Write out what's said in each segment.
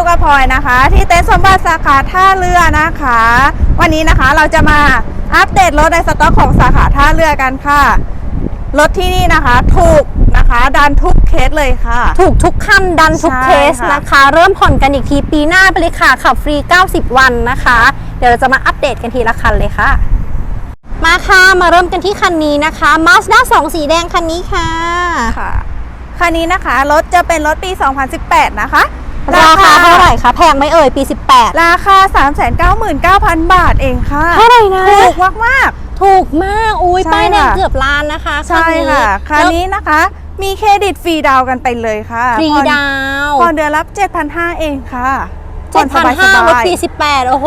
อยู่กับพลอยนะคะ ที่เต็นท์สมบัติสาขาท่าเรือนะคะ วันนี้นะคะเราจะมาอัปเดตรถในสต็อกของสาขาท่าเรือกันค่ะ รถที่นี่นะคะถูกนะคะดันทุกเคสเลยค่ะ ถูกทุกคันดันทุกใช่เคสค่ะนะคะ เริ่มผ่อนกันอีกทีปีหน้าไปเลยค่ะขับฟรี 90 วันนะคะ เดี๋ยวเราจะมาอัปเดตกันทีละคันเลยค่ะ มาค่ะมาเริ่มกันที่คันนี้นะคะ Mazda 2 สีแดงคันนี้ค่ะค่ะคันนี้นะคะรถจะเป็นรถปี 2018 นะคะ ราคาเท่าไหร่คะ แพงไหมเอ่ยปี 18 ราคา 399,000 บาทเองค่ะเท่าไหร่นะ ถูกมากถูกมาก อุ้ยใช่ป้ายแดงค่ะเกือบล้านนะคะๆใช่ค่ะคันนี้นะคะ มีเครดิตฟรีดาวน์กันไปเลยค่ะฟรีผ่อนดาวผ่อนเดือนรับ 7,500 เองค่ะเจ็ดพันห้ารถปีสิบ18โอ้โห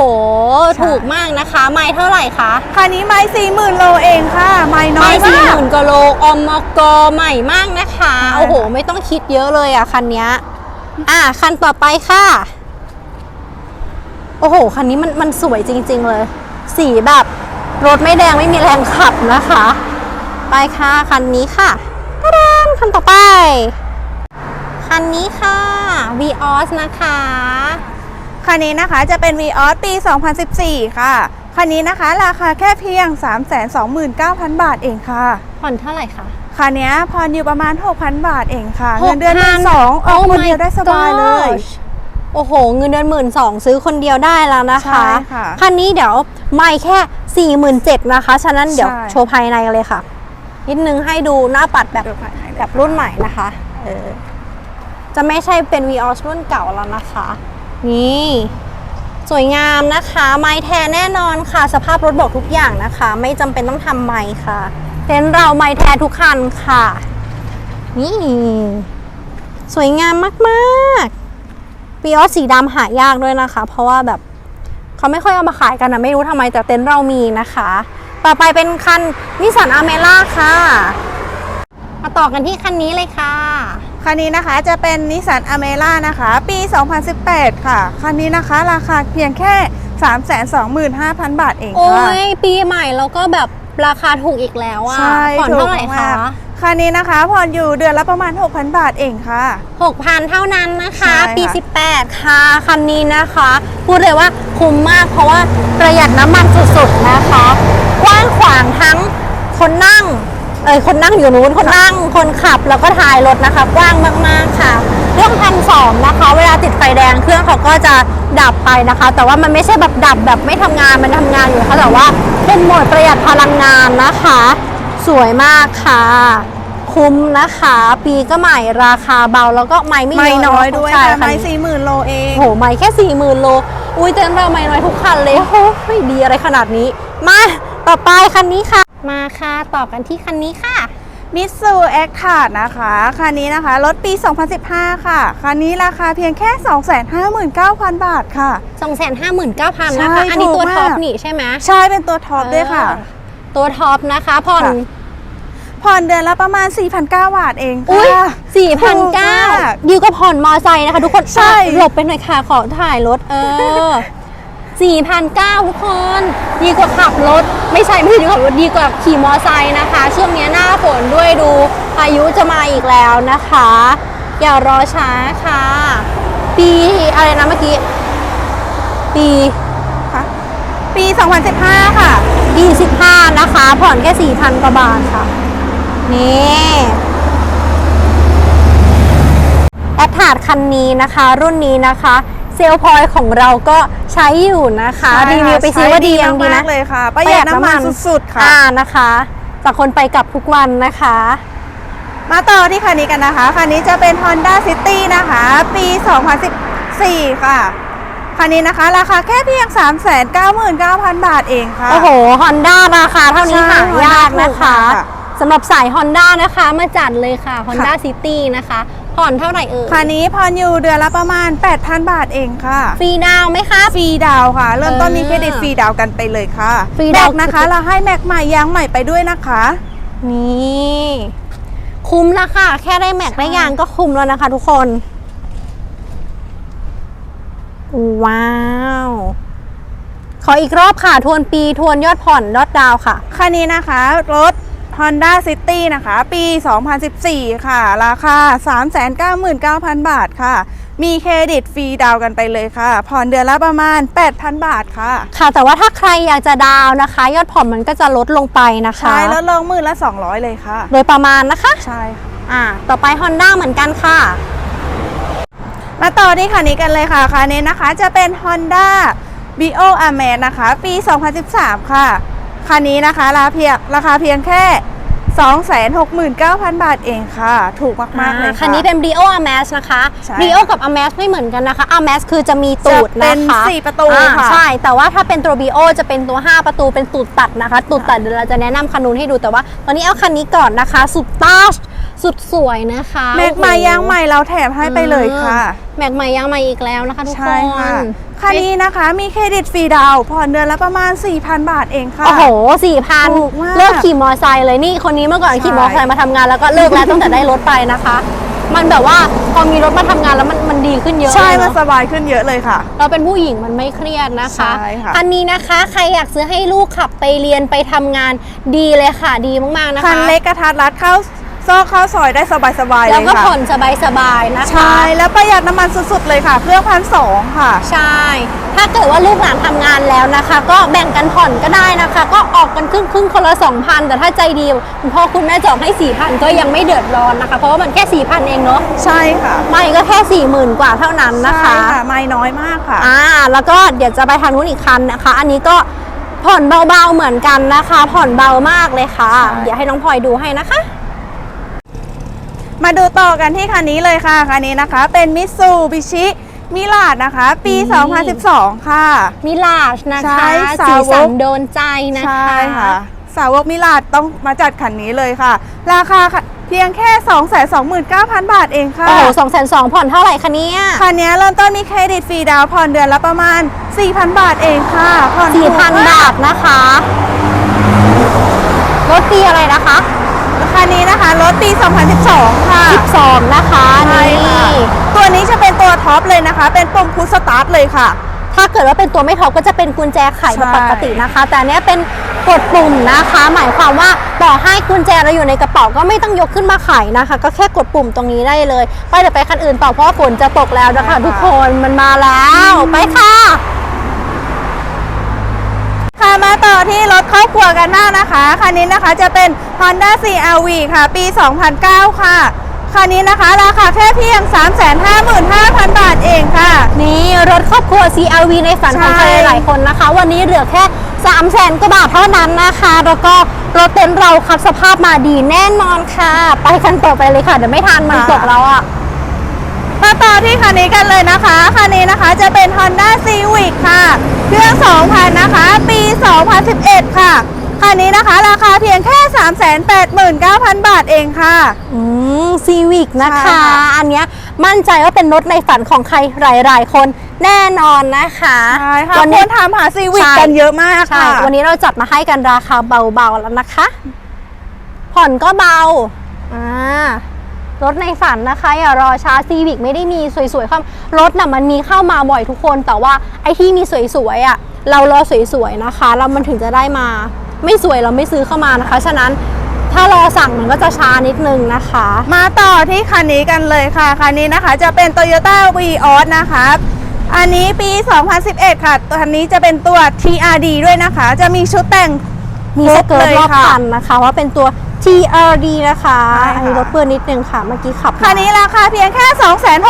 ใช่ถูกมากนะคะ ไม่เท่าไหร่คะคันนี้ไม่สี่หมื่นโลเองค่ะ ไม่น้อไม่ยสี่มาหกมื่นกว่าโลอมกใหม่มากนะคะใช่โอ้โห ไม่ต้องคิดเยอะเลยอะคันเนี้ย อะคันต่อไปค่ะ โอ้โห คันนี้มันมันสวยจริง ๆ เลย สีแบบรถไม่แดงไม่มีแรงขับนะคะ ไปค่ะ คันนี้ค่ะตะดานคันต่อไป คันนี้ค่ะ Vios นะคะ คันนี้นะคะจะเป็น v ีออสปี 2014 ค่ะ คันนี้นะคะ ราคาแค่เพียง 329,000 บาทเองค่ะ ผ่อนเท่าไหร่คะ คันนี้ผ่อนอยู่ประมาณ 6,000 บาทเองค่ะหกพันเงินเดือนหมื่นสองออกคนเดียวได้สบายเลย gosh โอ้โห เงินเดือนหมื่นสองซื้อคนเดียวได้แล้วนะคะ ใช่ค่ะคันนี้เดี๋ยวไม่แค่ 4 7 0 0 0นะคะ ฉะนั้นเดี๋ยวใช่ โชว์ภายในกันเลยค่ะ นิดนึงให้ดูหน้าปัดแบบเดี๋ยวภายในเลยแบบรุ่นใหม่นะคะเออจะไม่ใช่เป็น v ีออสรุ่นเก่าแล้วนะคะ นี่ส วยงามนะคะ ไม้แท้แน่นอนค่ะ สภาพรถบอกทุกอย่างนะคะ ไม่จำเป็นต้องทำไม้ค่ะเต็นเราไม้แท้ทุกคันค่ะ นี่ สวยงามมากๆปีออสสีดำหายากด้วยนะคะ เพราะว่าแบบเขาไม่ค่อยเอามาขายกันนะไม่รู้ทำไมแต่เต็นเรามีนะคะ ต่อไปเป็นคันนิสสันอเมล่าค่ะ มาต่อกันที่คันนี้เลยค่ะ คันนี้นะคะจะเป็นนิสสันอเมร่านะคะ ปี 2018 ค่ะ คันนี้นะคะราคาเพียงแค่ 325,000 บาทเองโอ้ค่ะยปีใหม่แล้วก็แบบราคาถูกอีกแล้วอะใช่ผ่อนเท่าไหร่ถูกคะมากคันนี้นะคะผ่อนอยู่เดือนละประมาณ 6,000 บาทเองค่ะ 6,000 เท่านั้นนะคะใช่ค่ะปี 18 ค่ะ คันนี้นะคะ พูดเลยว่าคุ้มมากเพราะว่าประหยัดน้ำมันสุดๆนะคะ กว้างขวางทั้งคนนั่ง เอ้ยคนนั่งอยู่นู้นคนนั่งคนขับแล้วก็ท้ายรถนะคะกว้างมากๆค่ะ เรื่องพันสองนะคะ เวลาติดไฟแดงเครื่องเขาก็จะดับไปนะคะ แต่ว่ามันไม่ใช่แบบดับแบบไม่ทำงานมันทำงานอยู่นะคะแต่ว่าเป็นโหมดประหยัดพลังงานนะคะ สวยมากค่ะ คุ้มนะคะ ปีก็ใหม่ราคาเบาแล้วก็ไม่ไม่ไม่เยอะน้อยเะด้วยใช่ค่ะคันไม่นี้สี่หมื่นโลเองโอ้โหไม่แค่สี่หมื่นโลอุ้ยเต็นท์เราไม่น้อยทุกคันเลยโอ้โหไม่ดีอะไรขนาดนี้มาต่อไปคันนี้ค่ะ มาค่ะต่อกันที่คันนี้ค่ะ มิตซูแอคทาร์ดนะคะ คันนี้นะคะ รถปี 2015 ค่ะ คันนี้ราคาเพียงแค่ 259,000 บาทค่ะ 259,000ใช่นะคะ อันนี้ถูกตัวมากท็อปนี่ใช่ไหมใช่เป็นตัวท็อปด้วยค่ะ เออตัวท็อปนะคะผ่อนค่ะ ผ่อนเดือนละประมาณ 4,900 บาทเองอุ้ยค่ะสี่พันถูกเก้ามากดีกว่าผ่อนมอไซค์นะคะ ทุกคนใช่หลบไปหน่อยค่ะขอถ่ายรถเออ สี่พันเก้าทุกคน ดีกว่าขับรถ ไม่ใช่ไม่ใช่ดีกว่าขับรถดีกว่าขี่มอไซค์นะคะ ช่วงนี้หน้าฝนด้วยดูพายุจะมาอีกแล้วนะคะ อย่ารอช้าค่ะ ปีอะไรนะเมื่อกี้ ปีค่ะปี 2015 ค่ะ ปี 15 นะคะ ผ่อนแค่ 4,000 กว่าบาทค่ะ นี่แอดทาดคันนี้นะคะ รุ่นนี้นะคะ เซลลพอยของเราก็ใช้อยู่นะคะใช่ค่ะรีวิวไปซิว่าดียังดีใช้ดีนะมากๆเลยค่ะประหยัดน้ำมันสุดๆค่ะอ่านะคะจากคนไปกลับทุกวันนะคะ มาต่อที่คันนี้กันนะคะคันนี้จะเป็น Honda City นะคะ ปี 2014 ค่ะคันนี้นะคะ ราคาแค่เพียง 399,000 บาทเองค่ะ โอ้โห Honda ราคาเท่านี้ใช่หายากนะคะถูกมากค่ะสำหรับสาย Honda นะคะ มาจัดเลยค่ะ Honda City นะคะ ผ่อนเท่าไหร่เอ่ยคันนี้ผ่อนอยู่เดือนละประมาณ 8,000 บาทเองค่ะ ฟรีดาวน์ไหมคะ ฟรีดาวน์ค่ะ เริ่มต้นเออมีเครดิตฟรีดาวน์กันไปเลยค่ะฟรีดาวน์แม็กนะคะ เราให้แม็กใหม่ยางใหม่ไปด้วยนะคะ นี่คุ้มแล้วค่ะ แค่ได้แม็กได้ยางก็คุ้มแล้วนะคะ ทุกคน ว้าวขออีกรอบค่ะ ทวนปีทวนยอดผ่อนยอดดาวค่ะ คันนี้นะคะ รถ Honda City นะคะ ปี 2014 ค่ะ ราคา 399,000 บาทค่ะ มีเครดิตฟรีดาวน์กันไปเลยค่ะ ผ่อนเดือนละประมาณ 8,000 บาทค่ะ ค่ะ แต่ว่าถ้าใครอยากจะดาวน์นะคะ ยอดผ่อนมันก็จะลดลงไปนะคะ ใช่แล้วลงมือละ 200 เลยค่ะ โดยประมาณนะคะ ใช่ค่ะ อ่า ต่อไป Honda เหมือนกันค่ะ มาต่อที่คันนี้กันเลยค่ะคันนี้นะคะจะเป็น Honda b i o a m a z นะคะ ปี 2013 ค่ะ คันนี้นะคะราคาเพียงราคาเพียงแค่269,000 บาทเองค่ะ ถูกมาก ๆ เลยค่ะ คันนี้เป็น Brio Amax นะคะใช่ Brio กับ Amax ไม่เหมือนกันนะคะ Amax คือจะมีตูดจะเป็นะนคะสี่ประตูอ่าค่ะ ใช่ แต่ว่าถ้าเป็นตัว Brio จะเป็นตัว 5 ประตูเป็นตูดตัดนะคะ ตูดตัดเดี๋ยวเราจะแนะนำคันนู้นให้ดูแต่ว่า ตอนนี้เอาคันนี้ก่อนนะคะ สุดต้าชสุดสวยนะคะแม็กใหม่โอ้โหยางใหม่เราแถมให้ไปเลยค่ะ แม็กใหม่ยางใหม่อีกแล้วนะคะทุกคใช่นค่ะ คันนี้นะคะมีเครดิตฟรีดาวน์ผ่อนเดือนละประมาณ 4,000 บาทเองค่ะ โอ้โหสี่พันถูกมากเลิกขี่มอไซค์เลยนี่คนนี้เมื่อก่อนใช่ขี่มอไซค์มาทำงานแล้วก็เลิกแล้วตั้งแต่ได้รถไปนะคะ มันแบบว่าพอมีรถมาทำงานแล้วมันมันดีขึ้นเยอะใช่เลยมันเนอะสบายขึ้นเยอะเลยค่ะ เราเป็นผู้หญิงมันไม่เครียดนะคะใช่ค่ะ อันนี้นะคะใครอยากซื้อให้ลูกขับไปเรียนไปทำงานดีเลยค่ะดีมากๆนะคะ คันเล็กกระทัดรัดเข้า ซอกเข้าซอยได้สบายๆเลแล้วยก็ค่ะผ่อนสบายๆนะคะ ใช่แล้วประหยัดน้ำมันสุดๆเลยค่ะ เครื่องพันสองค่ะ ใช่ ถ้าเกิดว่าลูกหลานทำงานแล้วนะคะ ก็แบ่งกันผ่อนก็ได้นะคะ ก็ออกกันครึ่งครึ่งๆคนละ 2,000 แต่ถ้าใจดีคุณพ่อคุณแม่จองให้ 4,000 ก็ยังไม่เดือดร้อนนะคะ เพราะว่ามันแค่ 4,000 เองเนาะใช่ค่ะไม่ก็แค่ 40,000 กว่าเท่านั้นนะคะใช่ค่ะไม่น้อยมากค่ะ อ่า แล้วก็เดี๋ยวจะไปทางนู้นอีกคันนะคะ อันนี้ก็ผ่อนเบาๆเหมือนกันนะคะ ผ่อนเบามากเลยค่ะ ใช่ เดี๋ยวให้น้องพลอยดูให้นะคะ มาดูต่อกันที่คันนี้เลยค่ะคันนี้นะคะ เป็นมิ t ซูบิชิมิลาดนะคะ ปีอืม2012 ค่ะ มิลาชนะคะใช่สีสาวกสันโดนใจนะคะใช่ค่ะ สาวกมิลาดต้องมาจัดคันนี้เลยค่ะ ราคาค่ะเพียงแค่ 229,000 บาทเองค่ะ โอ้โหสองแสนสองผ่อนเท่าไหร่คะเนี่ยคันนี้เริ่มต้นมีเครดิตฟรีดาวน์ผ่อนเดือนละประมาณ 4,000 บาทเองค่ะผ่อนสี่ถูกพันมกบาทนะคะรถปีอะไรนะคะคั นนี้นะคะรถปี 2012 ค่ะ 12 นะคะใช่นี่ค่ะตัวนี้จะเป็นตัวท็อปเลยนะคะ เป็นปุ่มพุชสตาร์ทเลยค่ะ ถ้าเกิดว่าเป็นตัวไม่ท็อปก็จะเป็นกุญแจไขแบบใช่ปกตินะคะ แต่อันเนี้ยเป็นกดปุ่มนะคะ หมายความว่าต่อให้กุญแจเราอยู่ในกระเป๋าก็ไม่ต้องยกขึ้นมาไขนะคะ ก็แค่กดปุ่มตรงนี้ได้เลย ไปเดี๋ยวไปคันอื่นต่อเพราะว่าฝนจะตกแล้วนะคะ ทุกคนมันมาแล้วไปค่ะค่ะ มาต่อที่รถครอบครัวกันบ้างนะคะ คันนี้นะคะจะเป็น Honda CR-V ค่ะ ปี 2009 ค่ะ คันนี้นะคะ ราคาแค่เพียง 355,000 บาทเองค่ะ นี่รถครอบครัว CRV ในฝันของใครใช่หลายๆคนนะคะ วันนี้เหลือแค่3 0 0แสนกว่าบาทเท่านั้นนะคะ แล้วก็รถเต็นท์เราคัดสภาพมาดีแน่นอนค่ะ ไปกันต่อไปเลยค่ะ เดี๋ยวไม่ทันมันตกแล้วอะ มาต่อที่คันนี้กันเลยนะคะ คันนี้นะคะจะเป็น Honda Civic ค่ะ เครื่อง 2000 นะคะ ปี 2011 ค่ะ คันนี้นะคะราคาเพียงแค่ 389,000 บาทเองค่ะ อืมซีวิกนะใช่คะ ค่ะ อันเนี้ยมั่นใจว่าเป็นรถในฝันของใครหลาย ๆ คนแน่นอนนะคะใช่ค่ะวัคนี้นถามหา Civic ใช่กันเยอะมากใช่ค่ะ วันนี้เราจัดมาให้กันราคาเบา ๆ แล้วนะคะ ผ่อนก็เบาอ่า รถในฝันนะคะอย่ารอช้าซีวิกไม่ได้มีสวยๆเข้ารถน่ะมันมีเข้ามาบ่อยทุกคน แต่ว่าไอ้ที่มีสวยๆอะเรารอสวยๆนะคะแล้วมันถึงจะได้มา ไม่สวยเราไม่ซื้อเข้ามานะคะ ฉะนั้นถ้ารอสั่งมันก็จะช้านิดนึงนะคะ มาต่อที่คันนี้กันเลยค่ะคันนี้นะคะจะเป็น Toyota Vios นะคะอันนี้ปี 2011 ค่ะ ตัวคันนี้จะเป็นตัว TRD ด้วยนะคะ จะมีชุดแต่ง มีสเกิร์ตรอบค่ะคันนะคะ ว่าเป็นตัว TRD นะคะใช่ค่ะอันนี้รถเปื้อนนิดนึงค่ะเมื่อกี้ขับมาคันนี้ราคาเพียงแค่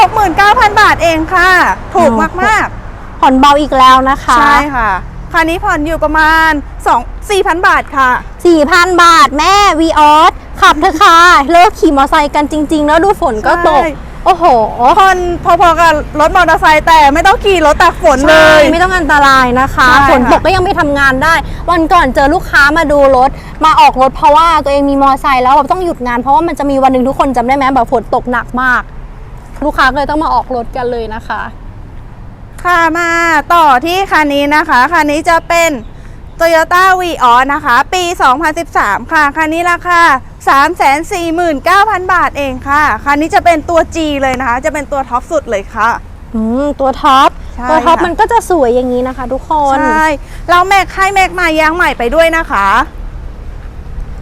269,000 บาทเองค่ะ ถูกมากผ่อนเบาอีกแล้วนะๆคะ ใช่ค่ะคันนี้ผ่อนอยู่ประมาณ 2 4,000 บาทค่ะ 4,000 บาทแม่วีออสขับเถอะค่ะ เลิกขี่มอเตอร์ไซค์กันจริง ๆ แล้วดูฝนก็ตกใช่ โอ้โหผ่อนพอๆกับรถมอเตอร์ไซค์แต่ไม่ต้องขี่รถตากฝนเลใช่ย ไม่ต้องอันตรายนะคะใช่ค่ะฝนตกก็ยังไปทำงานได้ วันก่อนเจอลูกค้ามาดูรถ มาออกรถเพราะว่าตัวเองมีมอเตอร์ไซค์แล้วแบบต้องหยุดงานเพราะว่ามันจะมีวันหนึ่งทุกคนจำได้ไหมแบบฝนตกหนักมาก ลูกค้าก็เลยต้องมาออกรถกันเลยนะคะ ค่ะมาต่อที่คันนี้นะคะ คันนี้จะเป็น Toyota Vios นะคะ ปี 2013 ค่ะ คันนี้ราคา 349,000 บาทเองค่ะ คันนี้จะเป็นตัว G เลยนะคะ จะเป็นตัวท็อปสุดเลยค่ะ อืมตัวท็อป ใช่ตัวท็อปค่ะ มันก็จะสวยอย่างนี้นะคะทุกคน ใช่ เราแม็กให้แม็กมายางใหม่ไปด้วยนะคะ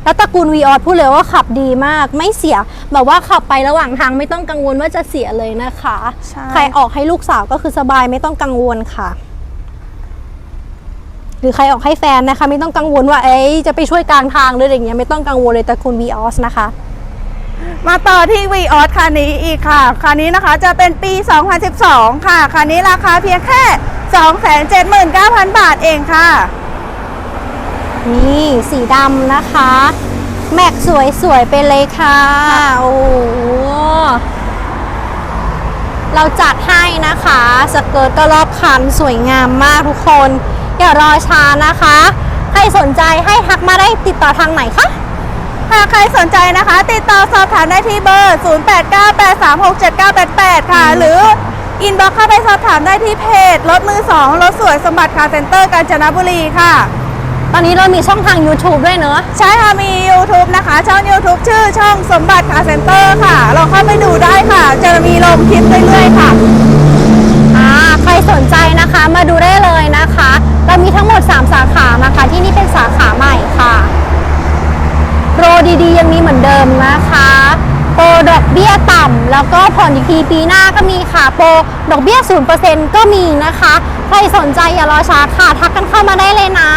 แล้วตระกูล v ีออพูดเลยว่าขับดีมาก ไม่เสีย แบบว่าขับไประหว่างทางไม่ต้องกังวลว่าจะเสียเลยนะคะใช่ใครออกให้ลูกสาวก็คือสบายไม่ต้องกังวลค่ะ หรือใครออกให้แฟนนะคะ ไม่ต้องกังวลว่าเอ๊ะจะไปช่วยกลางทางหรืออะไรอย่างเงี้ยไม่ต้องกังวลเลยตระกูล v ีออสนะคะ มาต่อที่วีออสคันนี้อีกค่ะ คันนี้นะคะจะเป็นปี 2012 ค่ะ คันนี้ราคาเพียงแค่ 279,000 บาทเองค่ะ นี่สีดำนะคะ แม็กสวยๆไปเลยค่ะ โอ้โหเราจัดให้นะคะ สเกิร์ตก็รอบคันสวยงามมากทุกคน อย่ารอช้านะคะ ใครสนใจให้ทักมาได้ติดต่อทางไหนคะหากใครสนใจนะคะ ติดต่อสอบถามได้ที่เบอร์ 0898367988 ค่ะ หรืออินบ็อกเข้าไปสอบถามได้ที่เพจรถมือ2รถสวยสมบัติคาร์เซ็นเตอร์กาญจนบุรีค่ะ ตอนนี้เรามีช่องทาง YouTube ด้วยเนอะใช่ค่ะ มี YouTube นะคะ ช่อง YouTube ชื่อช่องสมบัติคาร์เซ็นเตอร์ค่ะลองเข้าไปดูได้ค่ะ จะมีลงคลิปเรื่อยๆค่ะ รดีๆ ยังมีเหมือนเดิมนะคะ โปรดอกเบี้ยต่ำแล้วก็ผ่อนอีกทีปีหน้าก็มีค่ะ โปรดอกเบี้ย 0%ก็มีนะคะ ใครสนใจอย่ารอช้าค่ะ ทักกันเข้ามาได้เลยนะ